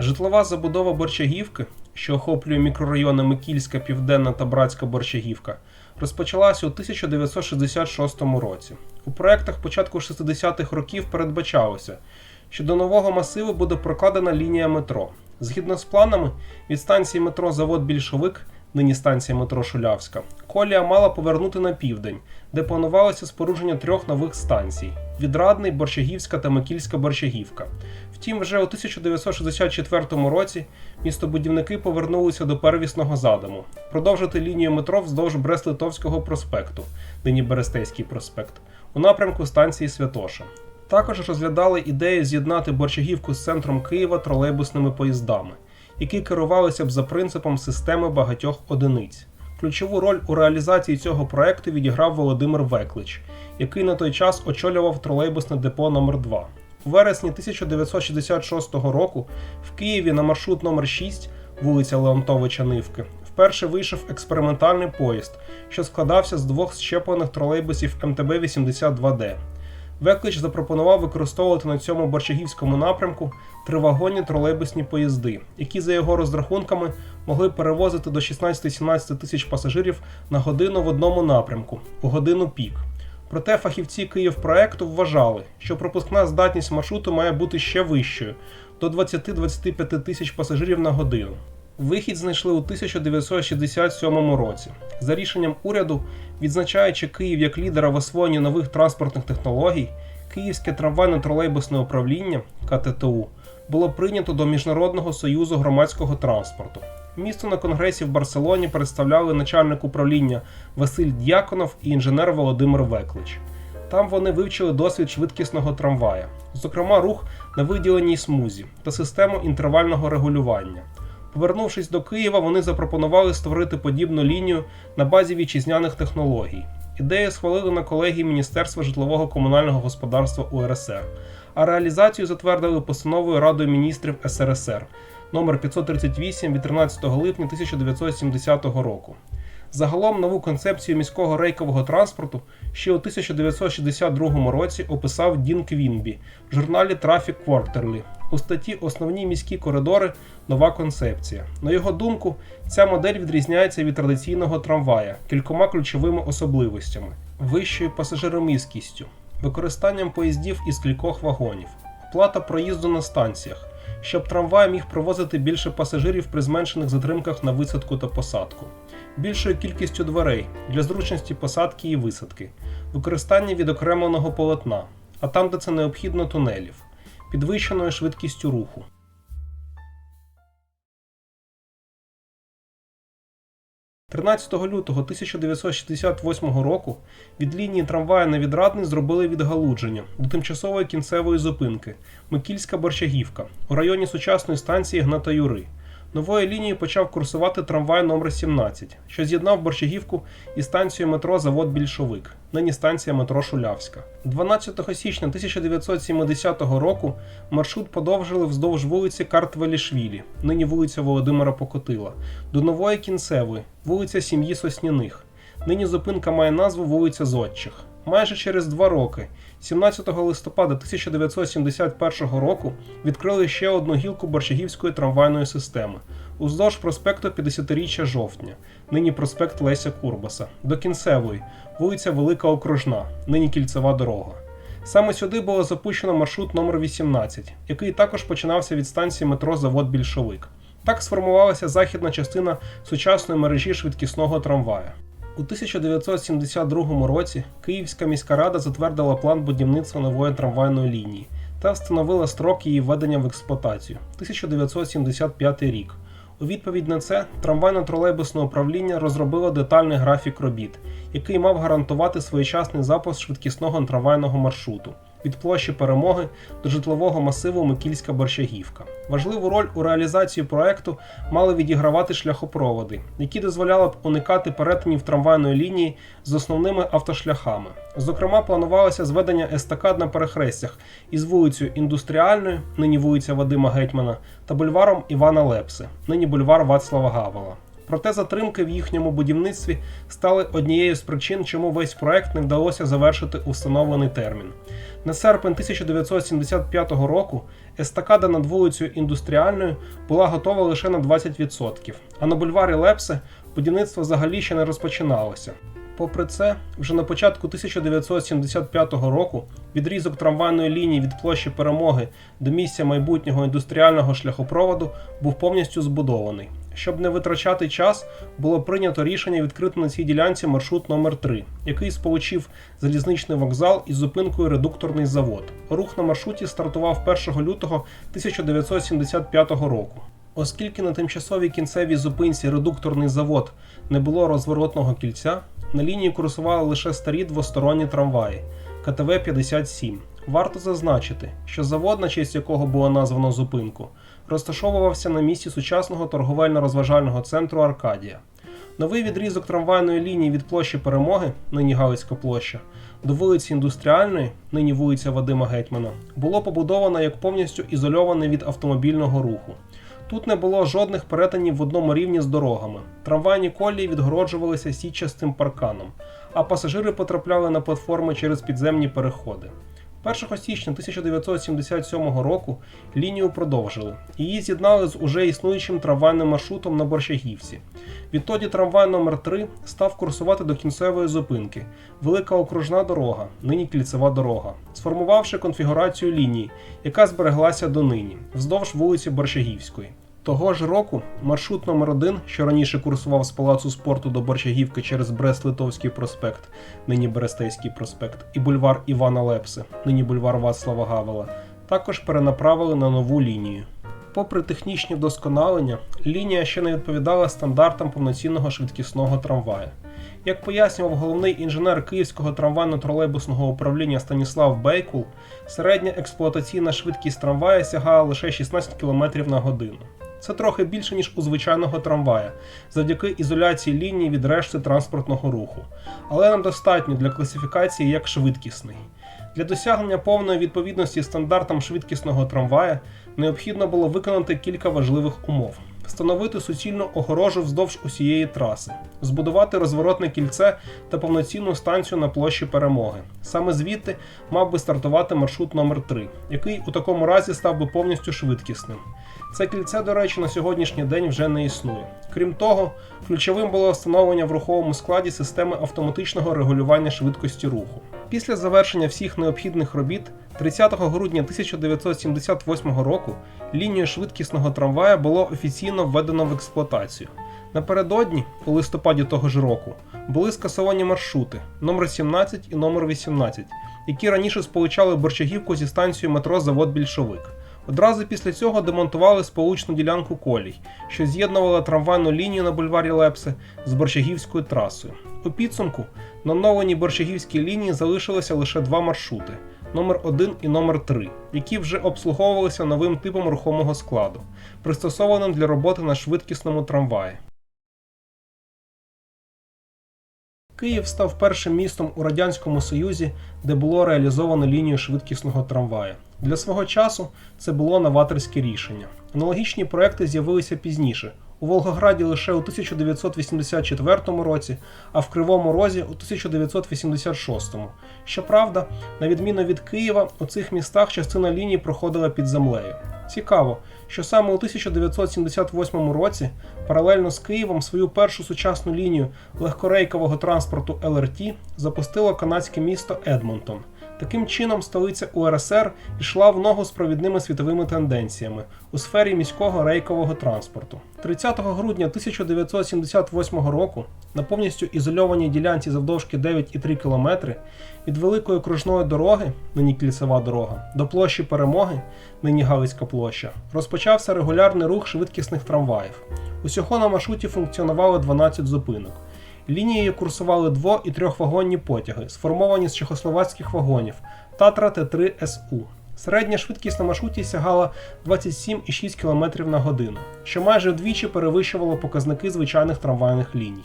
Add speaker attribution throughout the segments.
Speaker 1: Житлова забудова Борчагівки, що охоплює мікрорайони Микільська, Південна та Братська Борчагівка, розпочалася у 1966 році. У проєктах початку 60-х років передбачалося, що до нового масиву буде прокладена лінія метро. Згідно з планами, від станції метро Завод Більшовик, нині станція метро Шулявська, колія мала повернути на південь, де планувалося спорудження трьох нових станцій: Відрадний, Борщагівська та Микільська Борщагівка. Втім, вже у 1964 році містобудівники повернулися до первісного задуму продовжити лінію метро вздовж Брест-Литовського проспекту, нині Берестейський проспект, у напрямку станції Святоша. Також розглядали ідею з'єднати Борчагівку з центром Києва тролейбусними поїздами, які керувалися б за принципом системи багатьох одиниць. Ключову роль у реалізації цього проекту відіграв Володимир Веклич, який на той час очолював тролейбусне депо номер 2 У вересні 1966 року в Києві на маршрут номер 6 вулиця Леонтовича Нивки вперше вийшов експериментальний поїзд, що складався з двох щеплених тролейбусів МТБ-82Д. Веклич запропонував використовувати на цьому борчагівському напрямку тривагонні тролейбусні поїзди, які, за його розрахунками, могли перевозити до 16-17 тисяч пасажирів на годину в одному напрямку у годину пік. Проте фахівці Київпроекту вважали, що пропускна здатність маршруту має бути ще вищою до 20-25 тисяч пасажирів на годину. Вихід знайшли у 1967 році. За рішенням уряду, відзначаючи Київ як лідера в освоєнні нових транспортних технологій, Київське трамвайно-тролейбусне управління КТТУ було прийнято до Міжнародного союзу громадського транспорту. Місто на конгресі в Барселоні представляли начальник управління Василь Д'яконов і інженер Володимир Веклич. Там вони вивчили досвід швидкісного трамвая, зокрема рух на виділеній смузі та систему інтервального регулювання. Повернувшись до Києва, вони запропонували створити подібну лінію на базі вітчизняних технологій. Ідею схвалили на колегії Міністерства житлового комунального господарства УРСР, а реалізацію затвердили постановою Радою міністрів СРСР номер 538 від 13 липня 1970 року. Загалом нову концепцію міського рейкового транспорту ще у 1962 році описав Дін Квінбі в журналі Traffic Quarterly у статті Основні міські коридори. Нова концепція. На його думку, ця модель відрізняється від традиційного трамвая кількома ключовими особливостями: вищою пасажироміськістю, використанням поїздів із кількох вагонів, оплата проїзду на станціях. Щоб трамвай міг провозити більше пасажирів при зменшених затримках на висадку та посадку, більшою кількістю дверей для зручності посадки і висадки, використання відокремленого полотна, а там, де це необхідно, тунелів, підвищеною швидкістю руху. 13 лютого 1968 року від лінії трамвая на відрадний зробили відгалудження до тимчасової кінцевої зупинки Микільська Борщагівка у районі сучасної станції Гната Юри. Новою лінією почав курсувати трамвай номер 17 що з'єднав Борщагівку із станцією метро Завод Більшовик, нині станція метро Шулявська. 12 січня 1970 року маршрут подовжили вздовж вулиці Картвелішвілі, нині вулиця Володимира Покотила, до нової кінцевої, вулиця Сім'ї Сосняних. Нині зупинка має назву вулиця Зодчих. Майже через два роки, 17 листопада 1971 року, відкрили ще одну гілку Борщагівської трамвайної системи уздовж проспекту 50-річчя жовтня, нині проспект Леся Курбаса, до кінцевої, вулиця Велика Окружна, нині кільцева дорога. Саме сюди було запущено маршрут номер 18 який також починався від станції метро Завод Більшовик. Так сформувалася західна частина сучасної мережі швидкісного трамвая. У 1972 році Київська міська рада затвердила план будівництва нової трамвайної лінії та встановила строк її введення в експлуатацію 1975 рік. У відповідь на це трамвайно-тролейбусне управління розробило детальний графік робіт, який мав гарантувати своєчасний запуск швидкісного трамвайного маршруту від площі перемоги до житлового масиву Микільська Борщагівка. Важливу роль у реалізації проекту мали відігравати шляхопроводи, які дозволяли б уникати перетинів трамвайної лінії з основними автошляхами. Зокрема, планувалося зведення естакад на перехрестях із вулицею Індустріальною, нині вулиця Вадима Гетьмана, та бульваром Івана Лепси, нині бульвар Вацлава Гавела. Проте затримки в їхньому будівництві стали однією з причин, чому весь проект не вдалося завершити у встановлений термін. На серпень 1975 року естакада над вулицею Індустріальною була готова лише на 20%, а на бульварі Лепсе будівництво взагалі ще не розпочиналося. Попри це, вже на початку 1975 року відрізок трамвайної лінії від площі Перемоги до місця майбутнього індустріального шляхопроводу був повністю збудований. Щоб не витрачати час, було прийнято рішення відкрити на цій ділянці маршрут номер 3 який сполучив залізничний вокзал із зупинкою редукторний завод. Рух на маршруті стартував 1 лютого 1975 року. Оскільки на тимчасовій кінцевій зупинці редукторний завод не було розворотного кільця, на лінії курсували лише старі двосторонні трамваї КТВ 57. Варто зазначити, що завод, на честь якого було названо зупинку, розташовувався на місці сучасного торговельно-розважального центру Аркадія. Новий відрізок трамвайної лінії від площі Перемоги, нині Галицька площа, до вулиці Індустріальної, нині вулиця Вадима Гетьмана, було побудовано як повністю ізольоване від автомобільного руху. Тут не було жодних перетинів в одному рівні з дорогами. Трамвайні колії відгороджувалися сітчастим парканом, а пасажири потрапляли на платформи через підземні переходи. 1 січня 1977 року лінію продовжили. Її з'єднали з уже існуючим трамвайним маршрутом на Борщагівці. Відтоді трамвай номер 3 став курсувати до кінцевої зупинки Велика окружна дорога, нині кільцева дорога, сформувавши конфігурацію лінії, яка збереглася донині, вздовж вулиці Борщагівської. Того ж року маршрут номер 1 що раніше курсував з палацу спорту до Борщагівки через Брест-Литовський проспект, нині Берестейський проспект, і бульвар Івана Лепси, нині бульвар Вацлава Гавела, також перенаправили на нову лінію. Попри технічні вдосконалення, лінія ще не відповідала стандартам повноцінного швидкісного трамвая. Як пояснював головний інженер Київського трамвайно-тролейбусного управління Станіслав Бейкул, середня експлуатаційна швидкість трамвая сягала лише 16 км на годину. Це трохи більше, ніж у звичайного трамвая, завдяки ізоляції лінії від решти транспортного руху, але нам достатньо для класифікації як швидкісний. Для досягнення повної відповідності стандартам швидкісного трамвая необхідно було виконати кілька важливих умов. Встановити суцільну огорожу вздовж усієї траси, збудувати розворотне кільце та повноцінну станцію на площі перемоги. Саме звідти мав би стартувати маршрут номер 3 який у такому разі став би повністю швидкісним. Це кільце, до речі, на сьогоднішній день вже не існує. Крім того, ключовим було встановлення в руховому складі системи автоматичного регулювання швидкості руху. Після завершення всіх необхідних робіт 30 грудня 1978 року лінію швидкісного трамвая було офіційно введено в експлуатацію. Напередодні, у листопаді того ж року, були скасовані маршрути номер 17 і номер 18 які раніше сполучали Борчагівку зі станцією метро Завод Більшовик. Одразу після цього демонтували сполучну ділянку колій, що з'єднувала трамвайну лінію на бульварі Лепси з Борщагівською трасою. У підсумку на оновленій Борщагівській лінії залишилося лише два маршрути номер 1 і номер 3 які вже обслуговувалися новим типом рухомого складу, пристосованим для роботи на швидкісному трамваї. Київ став першим містом у Радянському Союзі, де було реалізовано лінію швидкісного трамвая. Для свого часу це було новаторське рішення. Аналогічні проекти з'явилися пізніше. У Волгограді лише у 1984 році, а в Кривому Розі у 1986. Щоправда, на відміну від Києва, у цих містах частина лінії проходила під землею. Цікаво, що саме у 1978 році паралельно з Києвом свою першу сучасну лінію легкорейкового транспорту ЛРТ запустило канадське місто Едмонтон. Таким чином, столиця УРСР йшла в ногу з провідними світовими тенденціями у сфері міського рейкового транспорту. 30 грудня 1978 року на повністю ізольованій ділянці завдовжки 9,3 км від великої окружної дороги, нині кільцева дорога, до площі Перемоги, нині Галицька площа, розпочався регулярний рух швидкісних трамваїв. Усього на маршруті функціонувало 12 зупинок. Лінією курсували дво- і трьохвагонні потяги, сформовані з чехословацьких вагонів Татра Т3 СУ. Середня швидкість на маршруті сягала 27,6 км на годину, що майже вдвічі перевищувало показники звичайних трамвайних ліній.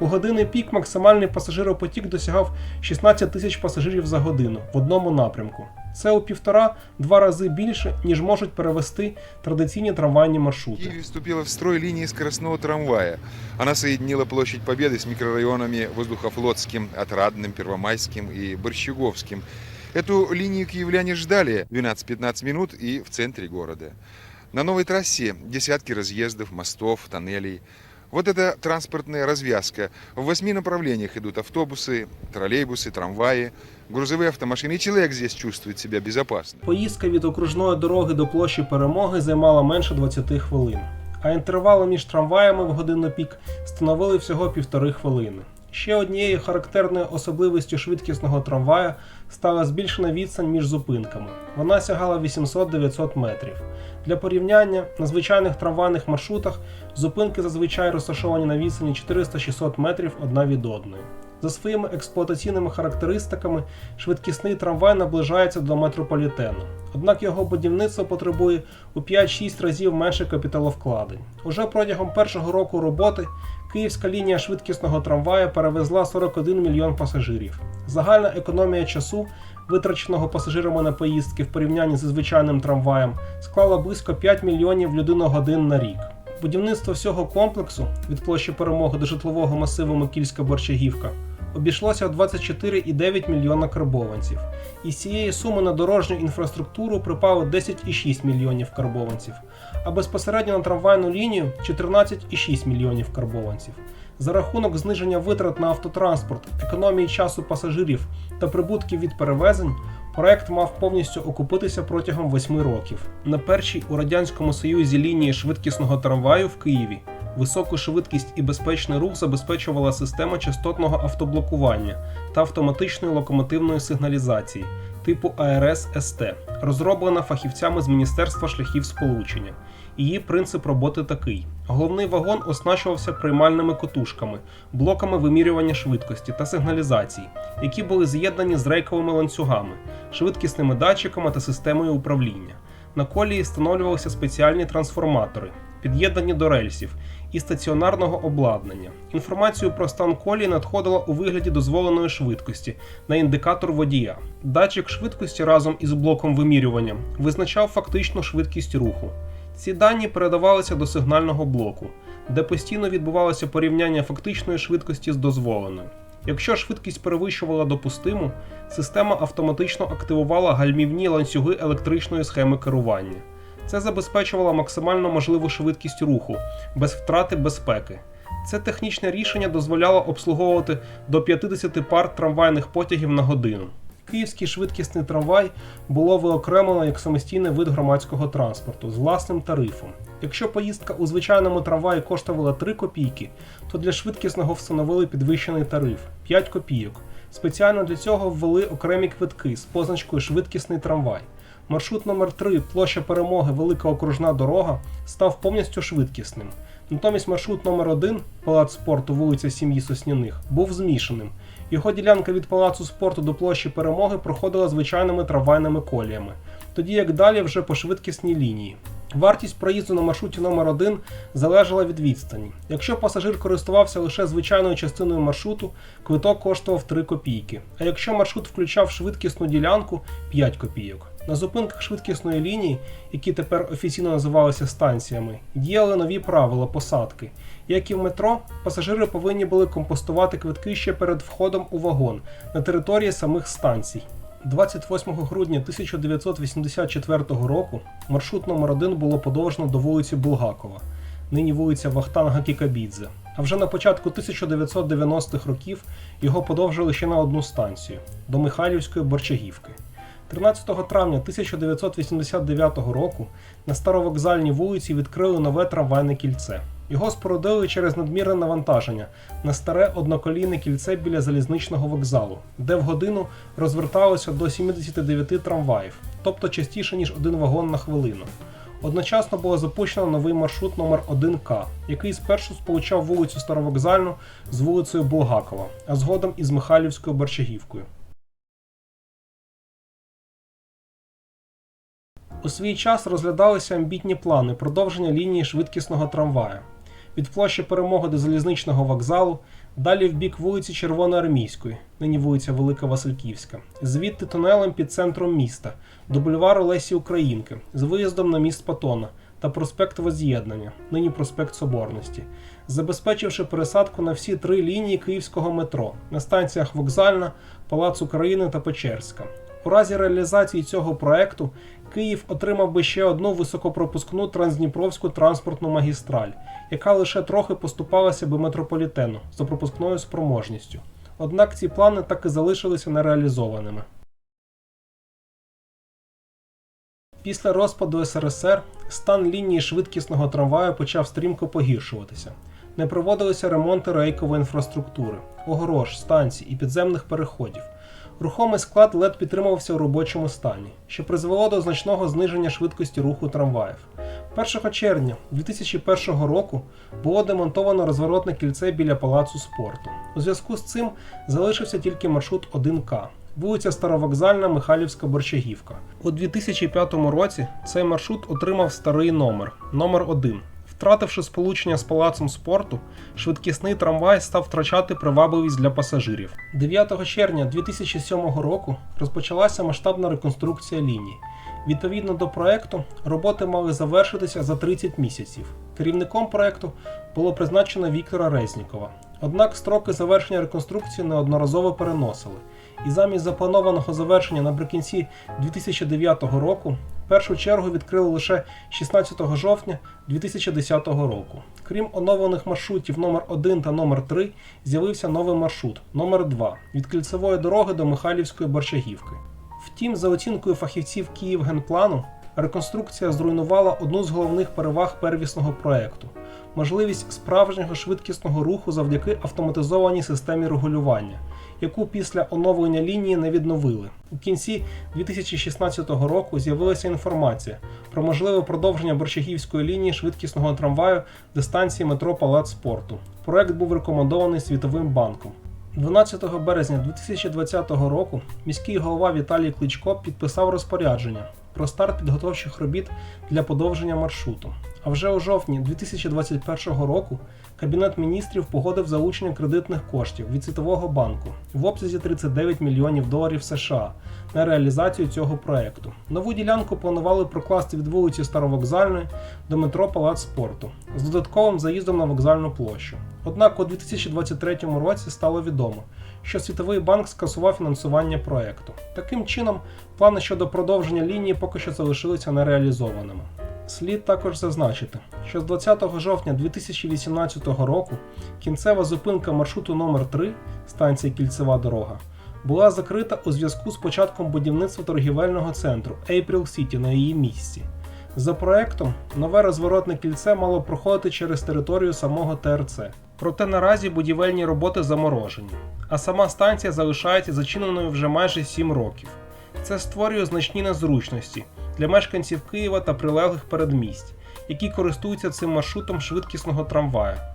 Speaker 1: У години пік максимальний пасажиропотік досягав 16 тисяч пасажирів за годину в одному напрямку. Це у півтора-два рази більше, ніж можуть перевести традиційні трамвайні маршрути.
Speaker 2: Киеве вступила в строй линия скоростного трамвая. Она соединила площадь Победы с микрорайонами Воздухофлотским, Отрадным, Первомайским и Борщеговским. Эту линию киевляне ждали 12-15 минут и в центре города. На новой трассе десятки разъездов, мостов, тоннелей. Вот эта транспортная развязка. В восьми направлениях идут автобусы, троллейбусы, трамваи, грузовые автомашины. И человек здесь чувствует себя безопасно.
Speaker 1: Поїздка від окружної дороги до площі перемоги займала менше 20 хвилин, а інтервали між трамваями в годину пік становили всього півтори хвилини. Ще однією характерною особливістю швидкісного трамвая стала збільшена відстань між зупинками. Вона сягала 800-900 метрів. Для порівняння на звичайних трамвайних маршрутах зупинки зазвичай розташовані на відстані 400-600 метрів одна від одної. За своїми експлуатаційними характеристиками, швидкісний трамвай наближається до метрополітену. Однак його будівництво потребує у 5-6 разів менше капіталовкладень. Уже протягом першого року роботи київська лінія швидкісного трамвая перевезла 41 мільйон пасажирів. Загальна економія часу, витраченого пасажирами на поїздки в порівнянні зі звичайним трамваєм, склала близько 5 мільйонів людиногодин на рік. Будівництво всього комплексу від площі перемоги до житлового масиву Микільська Борчагівка обійшлося в 24,9 мільйона карбованців. Із цієї суми на дорожню інфраструктуру припало 10,6 мільйонів карбованців, а безпосередньо на трамвайну лінію 14,6 мільйонів карбованців. За рахунок зниження витрат на автотранспорт, економії часу пасажирів та прибутків від перевезень, проект мав повністю окупитися протягом 8 років. На першій у радянському союзі лінії швидкісного трамваю в Києві високу швидкість і безпечний рух забезпечувала система частотного автоблокування та автоматичної локомотивної сигналізації типу АРС СТ, розроблена фахівцями з Міністерства шляхів сполучення. Її принцип роботи такий: головний вагон оснащувався приймальними котушками, блоками вимірювання швидкості та сигналізації, які були з'єднані з рейковими ланцюгами, швидкісними датчиками та системою управління. На колії встановлювалися спеціальні трансформатори, під'єднані до рельсів і стаціонарного обладнання. Інформацію про стан колії надходила у вигляді дозволеної швидкості на індикатор водія. Датчик швидкості разом із блоком вимірювання визначав фактичну швидкість руху. Ці дані передавалися до сигнального блоку, де постійно відбувалося порівняння фактичної швидкості з дозволеною. Якщо швидкість перевищувала допустиму, система автоматично активувала гальмівні ланцюги електричної схеми керування. Це забезпечувало максимально можливу швидкість руху без втрати безпеки. Це технічне рішення дозволяло обслуговувати до 50 пар трамвайних потягів на годину. Київський швидкісний трамвай було виокремлено як самостійний вид громадського транспорту з власним тарифом. Якщо поїздка у звичайному трамваї коштувала 3 копійки, то для швидкісного встановили підвищений тариф 5 копійок. Спеціально для цього ввели окремі квитки з позначкою Швидкісний трамвай. Маршрут номер 3 площа перемоги Велика окружна дорога став повністю швидкісним. Натомість маршрут номер 1 Палац спорту вулиця Сім'ї Сосняних був змішаним. Його ділянка від палацу спорту до площі перемоги проходила звичайними трамвайними коліями, тоді як далі вже по швидкісній лінії. Вартість проїзду на маршруті номер 1 залежала від відстані. Якщо пасажир користувався лише звичайною частиною маршруту, квиток коштував 3 копійки, а якщо маршрут включав швидкісну ділянку 5 копійок. На зупинках швидкісної лінії, які тепер офіційно називалися станціями, діяли нові правила посадки. Як і в метро, пасажири повинні були компостувати квитки ще перед входом у вагон на території самих станцій. 28 грудня 1984 року маршрут номер 1 було подовжено до вулиці Булгакова, нині вулиця Вахтанга Кікабідзе. А вже на початку 1990-х років його подовжили ще на одну станцію до Михайлівської Борчагівки. 13 травня 1989 року на старовокзальній вулиці відкрили нове трамвайне кільце. Його спорудили через надмірне навантаження на старе одноколійне кільце біля залізничного вокзалу, де в годину розверталося до 79 трамваїв, тобто частіше ніж один вагон на хвилину. Одночасно було запущено новий маршрут номер 1К, який спершу сполучав вулицю Старовокзальну з вулицею Булгакова, а згодом із Михайлівською Борчагівкою. У свій час розглядалися амбітні плани продовження лінії швидкісного трамвая від площі перемоги до залізничного вокзалу, Далі в бік вулиці Червоноармійської, нині вулиця Велика Васильківська. Звідти тунелем під центром міста до бульвару Лесі Українки з виїздом на міст Патона та проспект Воз'єднання, нині проспект Соборності, забезпечивши пересадку на всі три лінії київського метро на станціях Вокзальна, Палац України та Печерська. У разі реалізації цього проекту Київ отримав би ще одну високопропускну трансдніпровську транспортну магістраль, яка лише трохи поступалася би метрополітену за пропускною спроможністю. Однак ці плани так і залишилися нереалізованими. Після розпаду СРСР стан лінії швидкісного трамваю почав стрімко погіршуватися. Не проводилися ремонти рейкової інфраструктури, огорож, станцій і підземних переходів. Рухомий склад ледь підтримувався у робочому стані, що призвело до значного зниження швидкості руху трамваїв. 1 червня 2001 року було демонтовано розворотне кільце біля палацу спорту. У зв'язку з цим залишився тільки маршрут 1К. Вулиця Старовокзальна, Михайлівська Борщагівка. У 2005 році цей маршрут отримав старий номер номер 1 Втративши сполучення з палацом спорту, швидкісний трамвай став втрачати привабливість для пасажирів. 9 червня 2007 року розпочалася масштабна реконструкція лінії. Відповідно до проекту, роботи мали завершитися за 30 місяців. Керівником проекту було призначено Віктора Резнікова. Однак строки завершення реконструкції неодноразово переносили, і замість запланованого завершення наприкінці 2009 року першу чергу відкрили лише 16 жовтня 2010 року. Крім оновлених маршрутів номер 1 та номер 3 з'явився новий маршрут номер 2 від кільцевої дороги до Михайлівської Борщагівки. Втім, за оцінкою фахівців Київгенплану, реконструкція зруйнувала одну з головних переваг первісного проекту можливість справжнього швидкісного руху завдяки автоматизованій системі регулювання, яку після оновлення лінії не відновили. У кінці 2016 року з'явилася інформація про можливе продовження борщагівської лінії швидкісного трамваю до станції метро Палац спорту. Проект був рекомендований Світовим банком. 12 березня 2020 року міський голова Віталій Кличко підписав розпорядження про старт підготовчих робіт для подовження маршруту. А вже у жовтні 2021 року Кабінет міністрів погодив залучення кредитних коштів від Світового банку в обсязі 39 мільйонів доларів США на реалізацію цього проекту. Нову ділянку планували прокласти від вулиці Старовокзальної до метро Палац спорту з додатковим заїздом на вокзальну площу. Однак у 2023 році стало відомо, що Світовий банк скасував фінансування проекту. Таким чином, плани щодо продовження лінії поки що залишилися нереалізованими. Слід також зазначити, що з 20 жовтня 2018 року кінцева зупинка маршруту номер 3 станція Кільцева дорога була закрита у зв'язку з початком будівництва торгівельного центру April City на її місці. За проектом, нове розворотне кільце мало проходити через територію самого ТРЦ. Проте наразі будівельні роботи заморожені, а сама станція залишається зачиненою вже майже 7 років. Це створює значні незручності для мешканців Києва та прилеглих передмість, які користуються цим маршрутом швидкісного трамвая.